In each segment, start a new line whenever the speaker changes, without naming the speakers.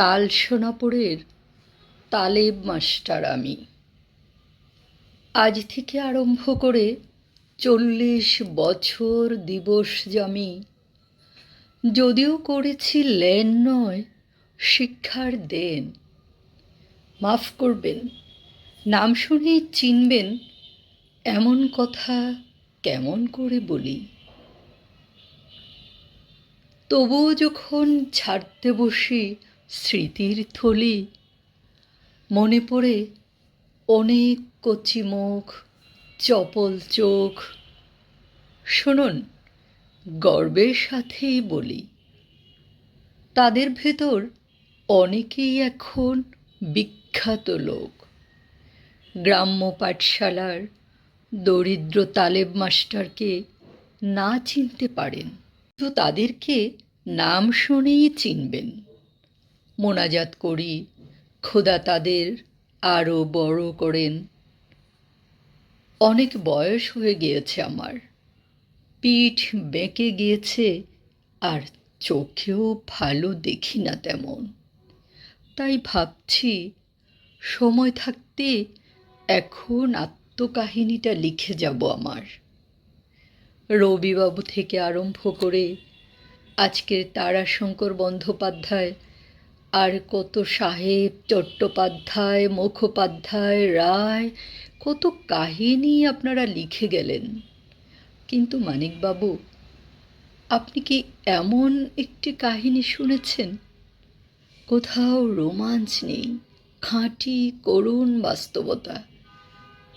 তাল সোনাপুরের তালেব মাস্টার আমি। আজ থেকে আরম্ভ করে চল্লিশ বছর দিবস জামি যদিও করেছি লেন নয়, শিক্ষার দেন। মাফ করবেন, নাম শুনেই চিনবেন, এমন কথা কেমন করে বলি। তবুও যখন ছাড়তে বসি স্মৃতির থলি। মনে পড়ে অনেক কচি মুখ, চপল চোখ। শুনুন, গর্বের সাথেই বলি, তাদের ভেতর অনেকেই এখন বিখ্যাত লোক। গ্রাম্য পাঠশালার দরিদ্র তালেব মাস্টারকে না চিনতে পারেন তো তাদেরকে নাম শুনেই চিনবেন। মোনাজাত করি, খোদা তাদের আরও বড় করেন। অনেক বয়স হয়ে গিয়েছে আমার, পিঠ বেঁকে গিয়েছে আর চোখেও ভালো দেখি না তেমন। তাই ভাবছি, সময় থাকতে এখন আত্মকাহিনীটা লিখে যাব আমার। রবিবাবু থেকে আরম্ভ করে আজকের তারাশঙ্কর বন্দ্যোপাধ্যায় আর কত সাহেব চট্টোপাধ্যায়, মুখোপাধ্যায়, রায়, কত কাহিনী আপনারা লিখে গেলেন। কিন্তু মানিকবাবু, আপনি কি এমন একটি কাহিনী শুনেছেন? কোথাও রোমাঞ্চ নেই, খাঁটি করুণ বাস্তবতা।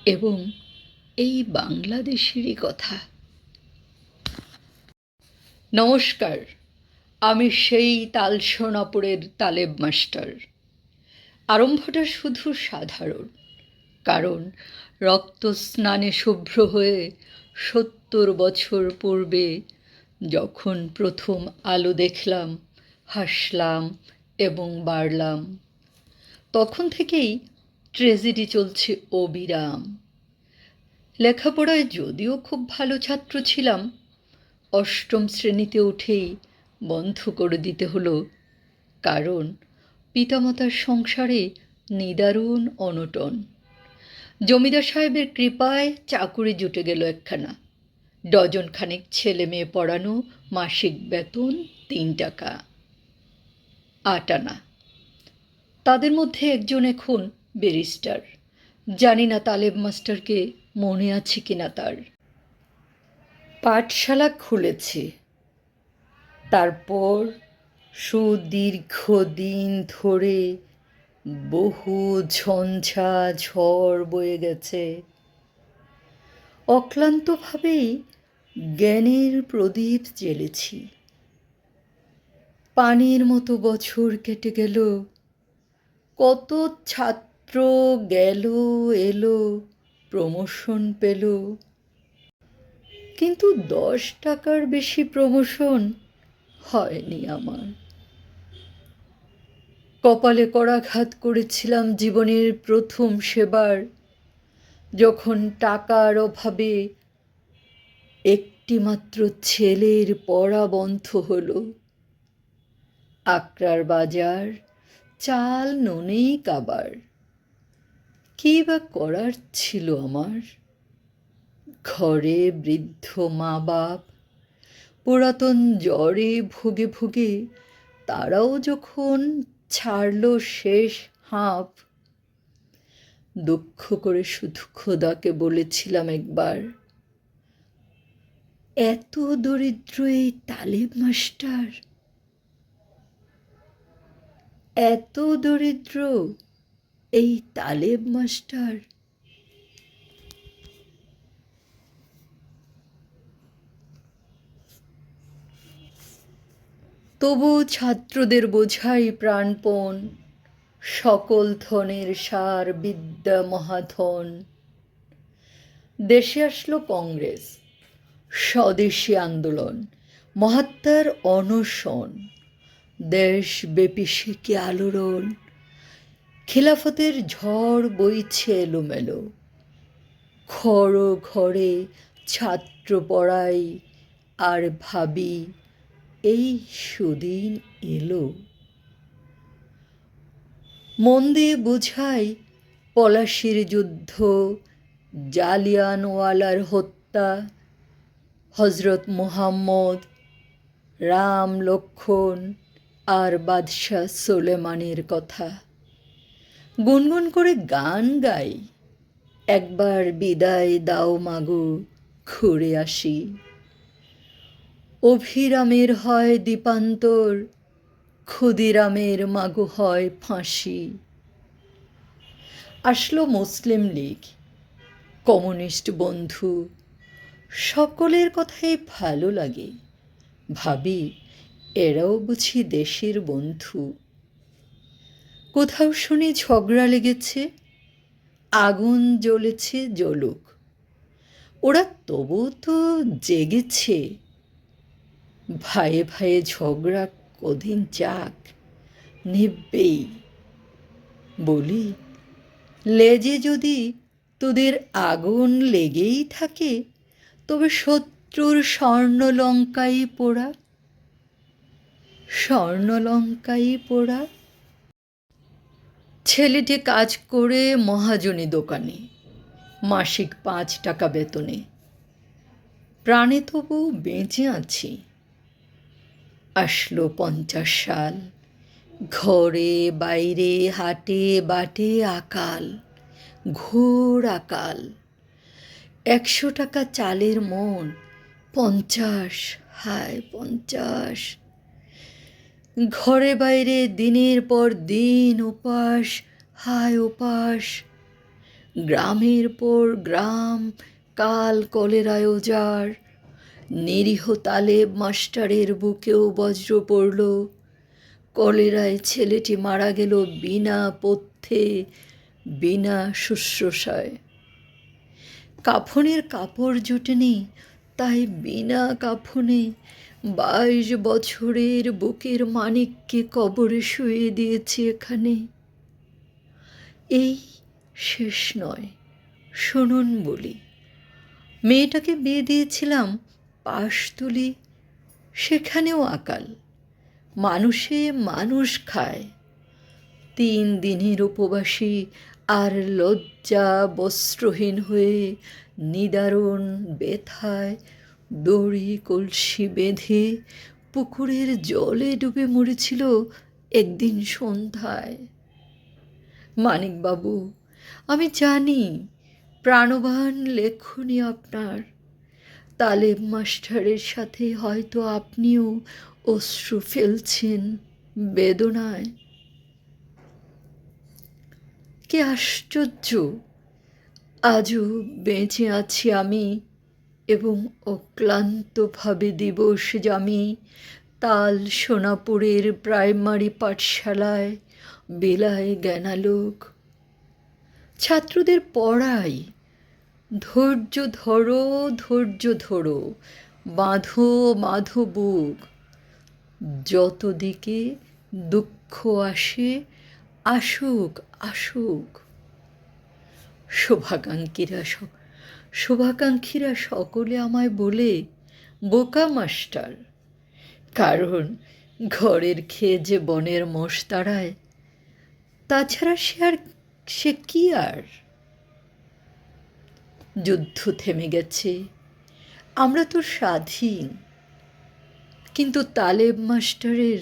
এবং এই বাংলাদেশেরই কথা। নমস্কার। আমি সেই তালসোনাপুরের তালেব মাস্টার। আরম্ভটা শুধু সাধারণ, কারণ রক্ত স্নানে শুভ্র হয়ে সত্তর বছর পূর্বে যখন প্রথম আলো দেখলাম, হাসলাম এবং বাড়লাম। তখন থেকেই ট্রেজেডি চলছে অবিরাম। লেখাপড়ায় যদিও খুব ভালো ছাত্র ছিলাম, অষ্টম শ্রেণীতে উঠেই বন্ধ করে দিতে হলো। কারণ পিতামাতার সংসারে নিদারুণ অনটন। জমিদার সাহেবের কৃপায় চাকুরি জুটে গেল একখানা। ডজন খানেক ছেলে মেয়ে পড়ানো, মাসিক বেতন তিন টাকা। আট আনা। তাদের মধ্যে একজন এখন ব্যারিস্টার। জানি না তালেব মাস্টারকে মনে আছে কিনা তার। পাঠশালা খুলেছে। তারপর সুদীর্ঘ দিন ধরে বহু ঝঞ্ঝা ঝড় বয়ে গেছে। অক্লান্তভাবেই জ্ঞানের প্রদীপ জ্বেলেছি। পানির মতো বছর কেটে গেল। কত ছাত্র গেল, এলো, প্রমোশন পেল। কিন্তু দশ টাকার বেশি প্রমোশন হয়নি আমার। কপালে করাঘাত করেছিলাম জীবনের প্রথম সেবার, যখন টাকার অভাবে একটিমাত্র ছেলের পড়া বন্ধ হলো। আকরার বাজার, চাল ননেই কাবার। কী বা করার ছিল আমার? ঘরে বৃদ্ধ মা বাপ পুরাতন জ্বরে ভুগে ভুগে তারাও যখন ছাড়ল শেষ হাঁপ। দুঃখ করে শুধু খোদাকে বলেছিলাম একবার, এত দরিদ্র এই তালেব মাস্টার, এত দরিদ্র এই তালেব মাস্টার তবু ছাত্রদের বোঝাই প্রাণপণ, সকল ধনের সার বিদ্যা মহাধন। দেশে আসলো কংগ্রেস, স্বদেশী আন্দোলন, মহাত্মার অনশন। দেশব্যাপী শেখে আলোড়ন? খিলাফতের ঝড় বইছে এলোমেলো। ঘর ঘরে ছাত্র পড়াই আর ভাবি এই সুদিন এলো। মন দিয়ে বোঝাই পলাশির যুদ্ধ, জালিয়ানওয়ালার হত্যা হজরত মুহাম্মদ, রাম লক্ষণ আর বাদশাহ সোলেমানের কথা। গুনগুন করে গান গাই, একবার বিদায় দাও মাগো, ঘুরে আসি। অভিরামের হয় দীপান্তর, ক্ষুদিরামের মাগো হয় ফাঁসি। আসলো মুসলিম লীগ, কমিউনিস্ট বন্ধু, সকলের কথাই ভালো লাগে। ভাবি, এরাও বুঝি দেশের বন্ধু। কোথাও শুনি ঝগড়া লেগেছে, আগুন জ্বলেছে জ্বলুক। ওরা তবু তো জেগেছে। ভাইয়ে ভাইয়ে ঝগড়া কদিন যাক নিববেই বলি, লেজে যদি তোদের আগুন লেগেই থাকে, তবে শত্রুর স্বর্ণলঙ্কাই পোড়া স্বর্ণলঙ্কাই পোড়া। ছেলেটি কাজ করে মহাজনী দোকানে, মাসিক পাঁচ টাকা বেতনে। প্রাণে তবু বেঁচে আছি। আসলো পঞ্চাশ সাল। ঘরে, বাইরে, হাটে, বাটে, আকাল, ঘোর আকাল। একশো টাকা চালের মন, পঞ্চাশ, হায় পঞ্চাশ। ঘরে, বাইরে, দিনের পর দিন উপাস, হায় উপাস। গ্রামের পর গ্রাম, কাল কলেরায় ওজার নিরীহ তালেব মাস্টারের বুকেও বজ্র পড়ল। কলেরায় ছেলেটি মারা গেল বিনা পথ্যে, বিনা শুশ্রূষায়। কাফনের কাপড় জোটেনি, তাই বিনা কাফনে বাইশ বছরের বুকের মানিককে কবরে শুয়ে দিয়েছি এখানে। এই শেষ নয়, শুনুন বলি। মেয়েটাকে বিয়ে দিয়েছিলাম পাশতুলি সেখানেও আকাল। মানুষে মানুষ খায়। তিন দিনের উপবাসী আর লজ্জা বস্ত্রহীন হয়ে নিদারুণ বেথায় দড়ি কলসি বেঁধে পুকুরের জলে ডুবে মরেছিল একদিন সন্ধ্যায়। মানিকবাবু, আমি জানি, প্রাণবান লেখনি আপনার। তালেব মাস্টারের সাথে হয়তো আপনিও অশ্রু ফেলছেন বেদনায়। কি আশ্চর্য! আজও বেঁচে আছি আমি এবং অক্লান্তভাবে দিবস জামি তাল সোনাপুরের প্রাইমারি পাঠশালায় বেলায় জ্ঞানালোক। ছাত্রদের পড়াই ধৈর্য ধরো ধৈর্য ধরো, বাঁধো বাঁধো বুক। যত দিকে দুঃখ আসে, আসুক আসুক। শুভাকাঙ্ক্ষীরা শুভাকাঙ্ক্ষীরা সকলে আমায় বলে, বোকা মাস্টার। কারণ ঘরের খেয়ে যে বনের মোষ তাড়ায়, তাছাড়া সে আর, সে কি আর? যুদ্ধ থেমে গেছে। আমরা তো স্বাধীন। কিন্তু তালেব মাস্টারের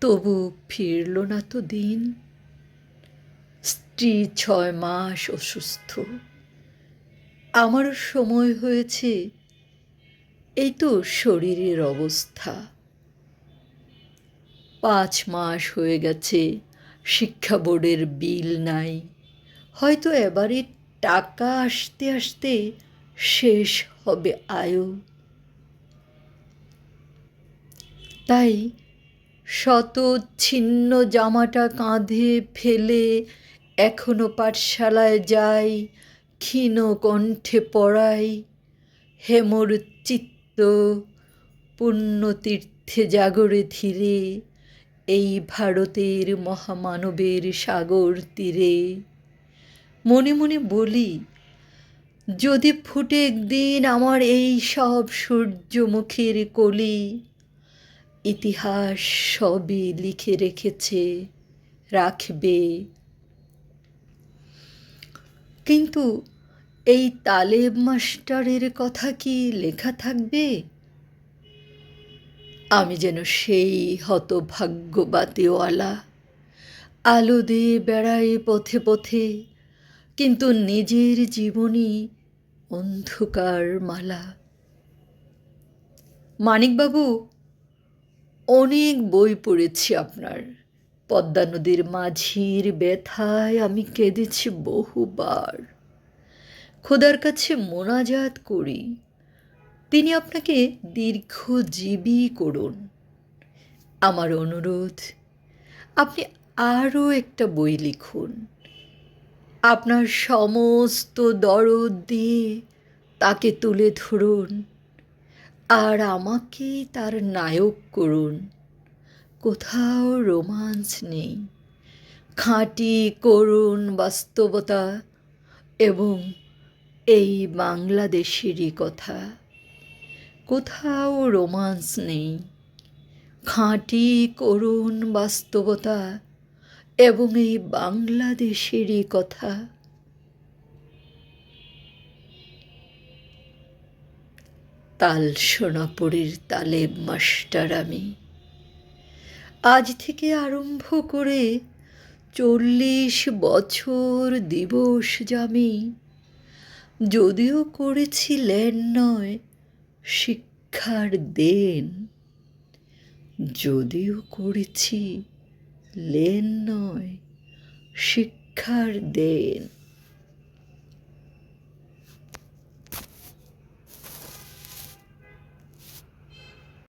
তবু ফিরল না তো দিন। স্ত্রী ছয় মাস অসুস্থ। আমারও সময় হয়েছে। এই তো শরীরের অবস্থা। পাঁচ মাস হয়ে গেছে। শিক্ষা বোর্ডের বিল নাই। হয়তো এবারে টাকা আসতে আসতে শেষ হবে আয়ু। তাই শত ছিন্ন জামাটা কাঁধে ফেলে এখনও পাঠশালায় যাই, ক্ষীণ কণ্ঠে পড়াই, হেমর চিত্ত পুণ্যতীর্থে জাগরে ধীরে, এই ভারতের মহামানবের সাগর তীরে। মনে মনে বলি, যদি ফুটে একদিন আমার এই সব সূর্যমুখীর কলি, ইতিহাস সবই লিখে রেখেছে, রাখবে। কিন্তু এই তালেব মাস্টারের কথা কি লেখা থাকবে? আমি যেন সেই হতভাগ্যবাতিওয়ালা, আলো দিয়ে বেড়াই পথে পথে কিন্তু নিজের জীবনই অন্ধকার মালা মানিকবাবু, অনেক বই পড়েছি আপনার। পদ্মা নদীর মাঝির ব্যথায় আমি কেঁদেছি বহুবার। খোদার কাছে মোনাজাত করি। তিনি আপনাকে দীর্ঘজীবী করুন। আমার অনুরোধ, আপনি আরও একটা বই লিখুন। আপনার সমস্ত দরদ দিয়ে তাকে তুলে ধরুন আর আমাকে তার নায়ক করুন। কোথাও রোমান্স নেই। খাঁটি করুণ বাস্তবতা এবং এই বাংলাদেশেরই কথা। কোথাও রোমান্স নেই। খাঁটি করুণ বাস্তবতা এবং এই বাংলাদেশেরই কথা। তাল সোনাপুরের তালেব মাস্টার আমি আজ থেকে আরম্ভ করে চল্লিশ বছর দিবস জামি, যদিও করেছি ল্যান নয়, শিক্ষার দেন, যদিও করেছি লেন নয় শিক্ষার দেন।